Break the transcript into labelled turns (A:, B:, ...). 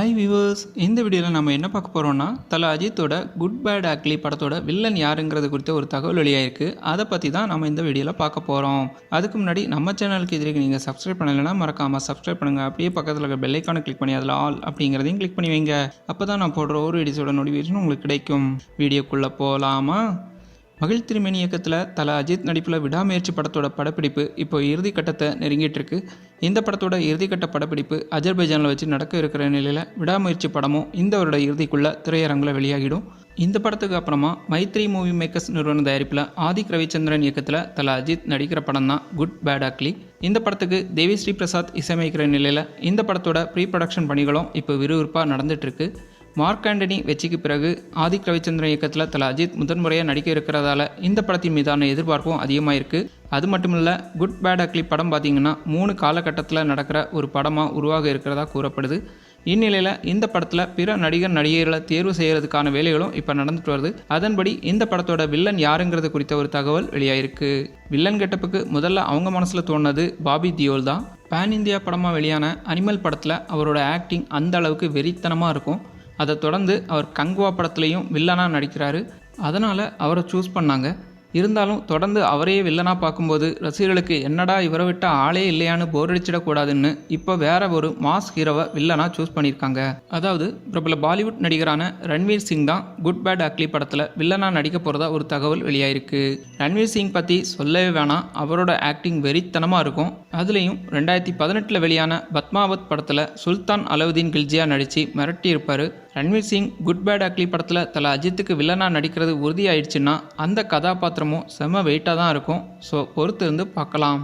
A: Hi viewers இந்த வீடியோவில் நம்ம என்ன பார்க்க போகிறோம்னா தலை அஜித்தோட குட் பேட் ஆக்லி படத்தோட வில்லன் யாருங்கிறது குறித்த ஒரு தகவல் வெளியாயிருக்கு. அதை பற்றி தான் நம்ம இந்த வீடியோவில் பார்க்க போகிறோம் அதுக்கு முன்னாடி நம்ம சேனலுக்கு இதுக்கு நீங்கள் சப்ஸ்கிரைப் பண்ணலைன்னா மறக்காமல் சப்ஸ்கிரைப் பண்ணுங்கள் அப்படியே பக்கத்தில் இருக்க பெல்லைக்கான கிளிக் பண்ணி அதில் ஆல் அப்படிங்கிறதையும் கிளிக் பண்ணி வைங்க. அப்போ தான் நான் போடுற ஒரு வீடியோட நோட்டிஃபிகேஷன் உங்களுக்கு கிடைக்கும். வீடியோக்குள்ளே போகலாமா மகிழ் திருமணி இயக்கத்தில் தலை அஜித் நடிப்பில் விடாமுயற்சி படத்தோட படப்பிடிப்பு இப்போ இறுதி கட்டத்தை நெருங்கிட்டு இருக்கு. இந்த படத்தோட இறுதிக்கட்ட படப்பிடிப்பு அஜர்பைஜானில் வச்சு நடக்க இருக்கிற நிலையில் விடாமுயற்சி படமும் இந்த வருட இறுதிக்குள்ளே திரையரங்கில் வெளியாகிடும். இந்த படத்துக்கு அப்புறமா மைத்ரி மூவி மேக்கர்ஸ் நிறுவன தயாரிப்பில் ஆதிக் ரவிச்சந்திரன் இயக்கத்தில் தலை அஜித் நடிக்கிற படம் தான் குட் பேட் அக்லி இந்த படத்துக்கு தேவி ஸ்ரீ பிரசாத் இசையமைக்கிற நிலையில் இந்த படத்தோட ப்ரீ ப்ரொடக்ஷன் பணிகளும் இப்போ விறுவிறுப்பாக நடந்துட்டு இருக்குது மார்க் ஆண்டனி வெற்றிக்கு பிறகு ஆதிக் ரவிச்சந்திரன் இயக்கத்தில் தல அஜித் முதன்முறையாக நடிக்க இருக்கிறதால இந்த படத்தின் மீதான எதிர்பார்ப்பும் அதிகமாக இருக்குது அது மட்டும் இல்லை குட் பேட் அக்லி படம் பார்த்தீங்கன்னா மூணு காலகட்டத்தில் நடக்கிற ஒரு படமாக உருவாக இருக்கிறதா கூறப்படுது. இந்நிலையில் இந்த படத்தில் பிற நடிகர் நடிகைகளை தேர்வு செய்கிறதுக்கான வேலைகளும் இப்போ நடந்துட்டு வருது. அதன்படி இந்த படத்தோட வில்லன் யாருங்கிறது குறித்த ஒரு தகவல் வெளியாயிருக்கு. வில்லன் கெட்டப்புக்கு முதல்ல அவங்க மனசில் தோணுனது பாபி தியோல் தான். பேன் இந்தியா படமாக வெளியான அனிமல் படத்தில் அவரோட ஆக்டிங் அந்த அளவுக்கு வெறித்தனமாக இருக்கும். அதை தொடர்ந்து அவர் கங்குவா படத்துலையும் வில்லனாக நடிக்கிறாரு. அதனால் அவரை சூஸ் பண்ணாங்க. இருந்தாலும் தொடர்ந்து அவரையே வில்லனாக பார்க்கும்போது ரசிகர்களுக்கு என்னடா இவரை விட்ட ஆளே இல்லையான்னு போர் அடிச்சிடக்கூடாதுன்னு இப்போ வேற ஒரு மாஸ் ஹீரோவை வில்லனாக சூஸ் பண்ணியிருக்காங்க. அதாவது பிரபல பாலிவுட் நடிகரான ரன்வீர் சிங் தான் குட் பேட் அக்லி படத்தில் வில்லனாக நடிக்க போகிறதா ஒரு தகவல் வெளியாயிருக்கு. ரன்வீர் சிங் பற்றி சொல்லவே வேணாம். அவரோட ஆக்டிங் வெறித்தனமாக இருக்கும். அதுலேயும் ரெண்டாயிரத்தி பதினெட்டில் வெளியான பத்மாவத் படத்தில் சுல்தான் அலவுதீன் கில்ஜியா நடித்து மிரட்டியிருப்பார். Ranveer Singh good bad ugly படத்தில் தலை அஜித்துக்கு வில்லனாக நடிக்கிறது உறுதியாயிடுச்சுன்னா அந்த கதாபாத்திரம் பாத்திரமும் செம வெயிட்டாக தான் இருக்கும். ஸோ பொறுத்து இருந்து பார்க்கலாம்.